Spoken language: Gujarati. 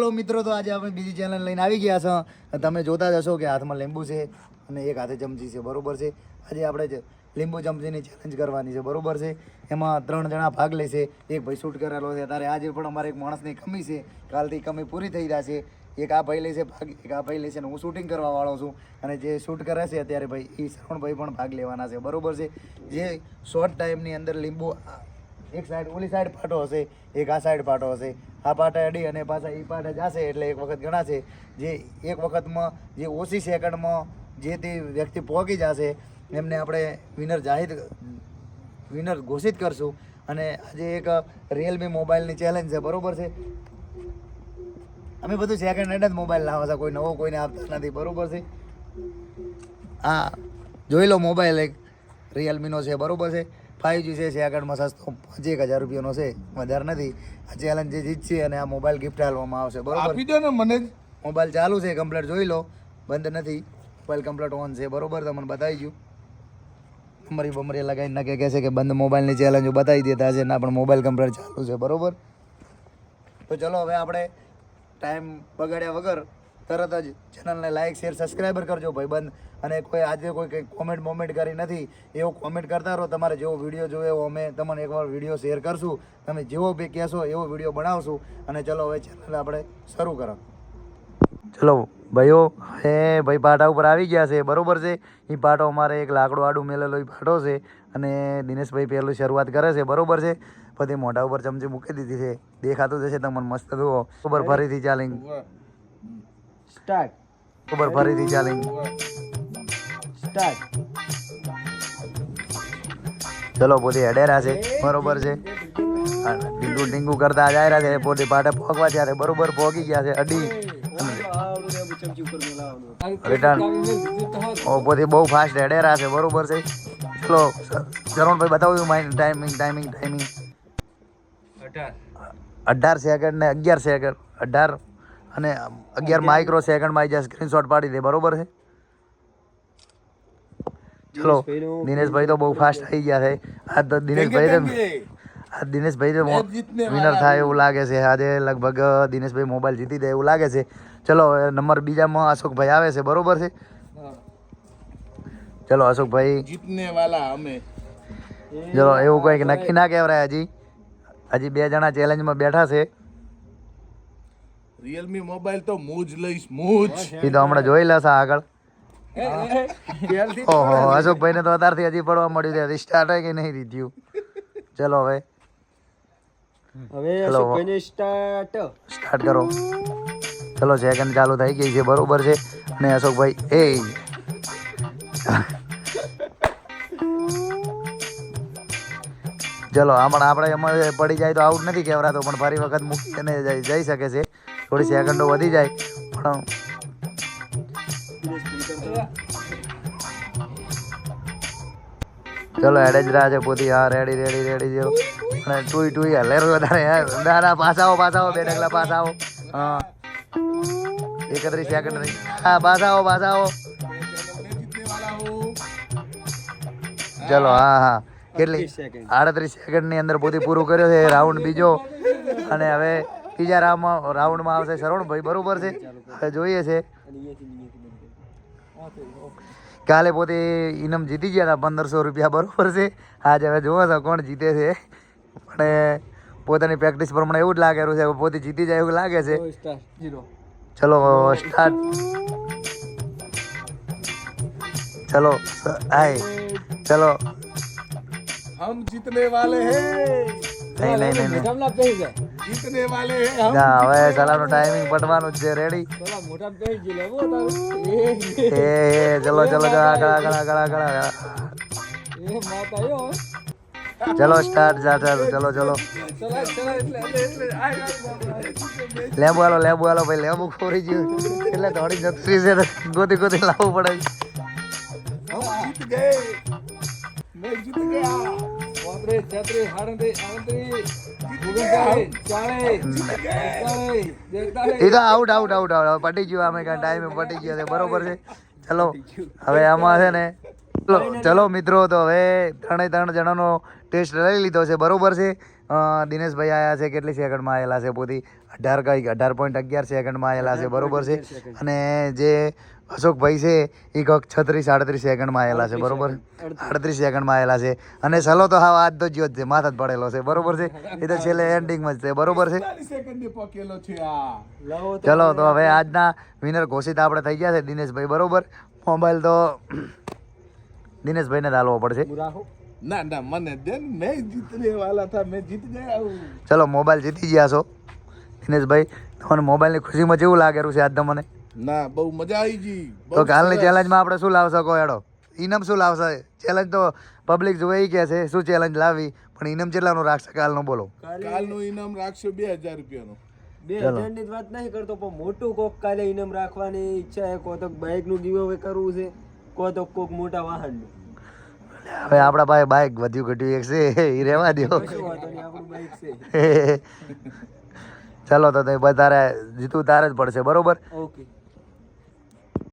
ચલો મિત્રો તો આજે આપણે બીજી ચેનલ લઈને આવી ગયા છો. તમે જોતા જ હશો કે હાથમાં લીંબુ છે અને એક હાથે ચમચી છે. બરોબર છે? આજે આપણે લીંબુ ચમચીની ચેલેન્જ કરવાની છે. બરોબર છે? એમાં ત્રણ જણા ભાગ લેશે. એક ભાઈ શૂટ કરેલો છે. ત્યારે આજે પણ અમારે એક માણસની કમી છે. કાલથી કમી પૂરી થઈ જશે. એક આ ભાઈ લેશે ભાગ, એક આ ભાઈ લેશે અને હું શૂટિંગ કરવા વાળો છું. અને જે શૂટ કરે છે અત્યારે ભાઈ એ શ્રવણભાઈ પણ ભાગ લેવાના છે. બરોબર છે? જે શોર્ટ ટાઈમની અંદર લીંબુ એક સાઈડ ઓલી સાઈડ પાટો હશે, એક આ સાઈડ પાટો હશે. આ પાટા અડી અને પાછા એ પાટા જશે એટલે એક વખત ગણાશે જે એક વખતમાં જે ઓછી સેકન્ડમાં જે તે વ્યક્તિ પહોંચી જશે, એમને આપણે વિનર જાહેર વિનર ઘોષિત કરશું. અને આજે એક રિયલમી મોબાઈલની ચેલેન્જ છે, બરાબર છે? અમે બધું સેકન્ડ હેન્ડ જ મોબાઈલ લાવવા છે, કોઈ નવો કોઈને આપતા નથી, બરાબર છે? હા, જોઈ લો મોબાઈલ એક રિયલમીનો છે, બરાબર છે? ફાઇવ જી છે સેકન્ડમાં સસ્તો પાંચેક હજાર રૂપિયાનો છે વધારે નથી. આ ચેલેન્જ જે જીતશે અને આ મોબાઈલ ગિફ્ટ આપવામાં આવશે બરોબર? આપી દો ને મને મોબાઈલ ચાલુ છે કમ્પ્લેટ જોઈ લો. બંધ નથી. મોબાઈલ કમ્પ્લેટ ઓન છે બરોબર? તમને બતાવી ગયું નંબરી બમરી લગાવી નાખે કહે છે કે બંધ મોબાઈલની ચેલેન્જ બતાવી દેતા છે ના પણ મોબાઈલ કમ્પ્લેટ ચાલુ છે બરોબર? તો ચલો હવે આપણે ટાઈમ બગાડ્યા વગર તરત જ ચેનલને લાઇક શેર સબસ્ક્રાઈબર કરજો ભાઈબંધ. અને કોઈ આજે કોઈ કંઈ કોમેન્ટ મોમેન્ટ કરી નથી, એવો કોમેન્ટ કરતા રહો. તમારે જેવો વીડિયો જોયો એવો અમે તમને એકવાર વીડિયો શેર કરશું. તમે જેવો બી કહેશો, એવો વીડિયો બનાવશું. અને ચલો હવે ચેનલ આપણે શરૂ કરો. ચલો ભાઈઓ હે ભાઈ પાટા ઉપર આવી ગયા છે, બરોબર છે? એ પાટો અમારે એક લાકડું આડું મેલેલો એ પાટો છે. અને દિનેશભાઈ પહેલું શરૂઆત કરે છે, બરોબર છે? પછી મોઢા ઉપર ચમચી મૂકી દીધી છે. દેખાતું જશે તમને મસ્ત જુઓ. ઉપર ફરીથી ચાલિંગ સ્ટાર્ટ ઉપર ફરીથી ચાલે સ્ટાર્ટ ચલો પોતે અડેરા છે. બરોબર છે. ડીંગુ ડીંગુ કરતા જાય રહ્યા છે. પોતે પાટે પોગવા ત્યારે બરોબર પોગી ગયા છે. અડી. રિટર્ન ઓ પોતે બહુ ફાસ્ટ અડેરા છે. બરોબર છે. ચલો ચરણભાઈ બતાવ્યું માઇન્ડ ટાઈમિંગ ટાઈમિંગ ટાઈમિંગ અઢાર. સેકન્ડ ને અગિયાર સેકન્ડ અઢાર. અને અગિયાર માઇક્રો સેકન્ડમાં આવી જાય સ્ક્રીનશોટ પાડી દે બરોબર છે? ચલો દિનેશભાઈ તો બહુ ફાસ્ટ થઈ ગયા છે. આ તો દિનેશભાઈ આ દિનેશભાઈ તો વિનર થાય એવું લાગે છે. આજે લગભગ દિનેશભાઈ મોબાઈલ જીતી દે એવું લાગે છે. ચલો નંબર બીજામાં અશોકભાઈ આવે છે બરોબર છે? ચલો અશોકભાઈ. જીતને વાલા અમે. ચલો એવું કંઈક નક્કી ના કહેવાય હજી. હજી બે જણા ચેલેન્જમાં બેઠા છે. રિયલમી મોબાઈલ તો મૂજ લઈશ મૂજ એ તો હમણાં જોઈ લેશે આગળ. ઓહો અશોકભાઈને તો અત્યારથી હજી પડવા મળ્યું છે સ્ટાર્ટ કે નહીં રીત્યું ચલો હવે. હવે Hello. સ્ટાર્ટ સ્ટાર્ટ કરો. ચલો સેકન્ડ ચાલુ થઈ ગઈ છે બરોબર છે. અને અશોકભાઈ એ. ચલો હમણાં આપણે એમાં પડી જાય તો આઉટ નથી કહેવરાતો પણ ફરી વખત મૂકીને જઈ જઈ શકે છે. થોડી સેકન્ડો વધી જાય પણ ચલો એડે જ રહ્યા છે પોતી. હા રેડી રેડી રેડી જેવો અને ટુઈ ટુઈ હલેર વધારે. યાર ના ના પાછાઓ આવો બે ડગલા આવો હા. એકત્રીસ સેકન્ડ રહી. હા પાછાઓ પાછાઓ જીતને આવો ચલો હા હા. કેટલી? સેકન્ડ આડત્રીસ સેકન્ડની અંદર પોતી પૂરું કર્યો છે. રાઉન્ડ બીજો. અને હવે ત્રીજા રાઉન્ડમાં રાઉન્ડમાં આવશે શરવણભાઈ બરોબર છે? જોઈએ છે. કાલે પોતે ઇનામ જીતી ગયા હતા પંદરસો રૂપિયા બરોબર છે? આજે હવે જોવા છો કોણ જીતે છે. પણ પોતાની પ્રેક્ટિસ પ્રમાણે એવું જ લાગેલું છે પોતે જીતી જાય એવું લાગે છે. ચલો સ્ટાર્ટ ચલો હાય ચલો. હમ જીતને વાલે હે. નહીં નહીં નહીં જીતને હવે સલામનો ટાઈમિંગ પડવાનું છે. રેડી મોટા કહી ચલો ચલો ચલો આગળ આગળ આગળ આગળ આગળ એ માત આયો ચલો સ્ટાર્ટ જાતા ચલો ચલો. લેબુ આલો લેબુ હાલો ભાઈ લેબુ ખોરી ગયું. એટલે થોડી જતરી છે ગોતી ગોતી લાવવું પડે. જીત ગયા. गया પાંત્રીસ છત્રીસ આઉટ આઉટ આઉટ આઉટ પટી ગયું, અમે કાંઈ ટાઈમે પટી ગયો છે. બરોબર છે? ચલો, હવે આમાં છે ને, ચલો મિત્રો, તો હવે ત્રણેય ત્રણ જણાનો ટેસ્ટ લઈ લીધો છે. બરોબર છે? દિનેશભાઈ આયા છે, કેટલી સેકન્ડમાં આવેલા છે પોતી અઢાર કંઈક, અઢાર પોઈન્ટ અગિયાર સેકન્ડમાં આવેલા છે. બરોબર છે? અને જે અશોકભાઈ છે એ કંઈક છત્રીસ આડત્રીસ સેકન્ડમાં આવેલા છે બરોબર? આડત્રીસ સેકન્ડમાં આવેલા છે. અને સલો તો હા આજ તો જ્યો જ છે માથા જ પડેલો છે બરોબર છે? એ તો છેલ્લે એન્ડિંગમાં જ છે બરોબર છે? ચાલીસ સેકન્ડે પકેલો છે તો ચલો તો હવે આજના વિનર ઘોષિત આપણે થઈ ગયા છે દિનેશભાઈ બરોબર? મોબાઈલ તો દિનેશભાઈને જ હાલવો પડશે. ના ના મને દે ને, મેં જીતને વાલા થા મેં જીત ગયા ચલો મોબાઈલ જીતી ગયા છો. દિનેશભાઈ તમને મોબાઈલની ખુશીમાં કેવું લાગેલું છે આજ તમને ના બહુ મજા આવી ગઈ. તો કાલની ચેલેન્જમાં આપણે શું લાવશો કહો એડો ઇનામ શું લાવશે? ચેલેન્જ તો પબ્લિક જોવે કહે છે શું ચેલેન્જ લાવી પણ ઇનામ કેટલાનું રાખશે કાલનું બોલો. કાલનું ઇનામ રાખશો બે હજાર રૂપિયાનું. બે હજારની ની વાત નહીં કરતો પણ મોટું કોક કાલે ઇનામ રાખવાની ઈચ્છા છે કો તો બાઇકનું ગીવ અવે કરવું છે કો તો કોક મોટા વાહન હવે આપણા પાસે બાઇક વધ્યું ઘટ્યું એક છે એ રહેવા દો. ચલો તો તે તારે જીતું તારે જ પડશે બરોબર? ઓકે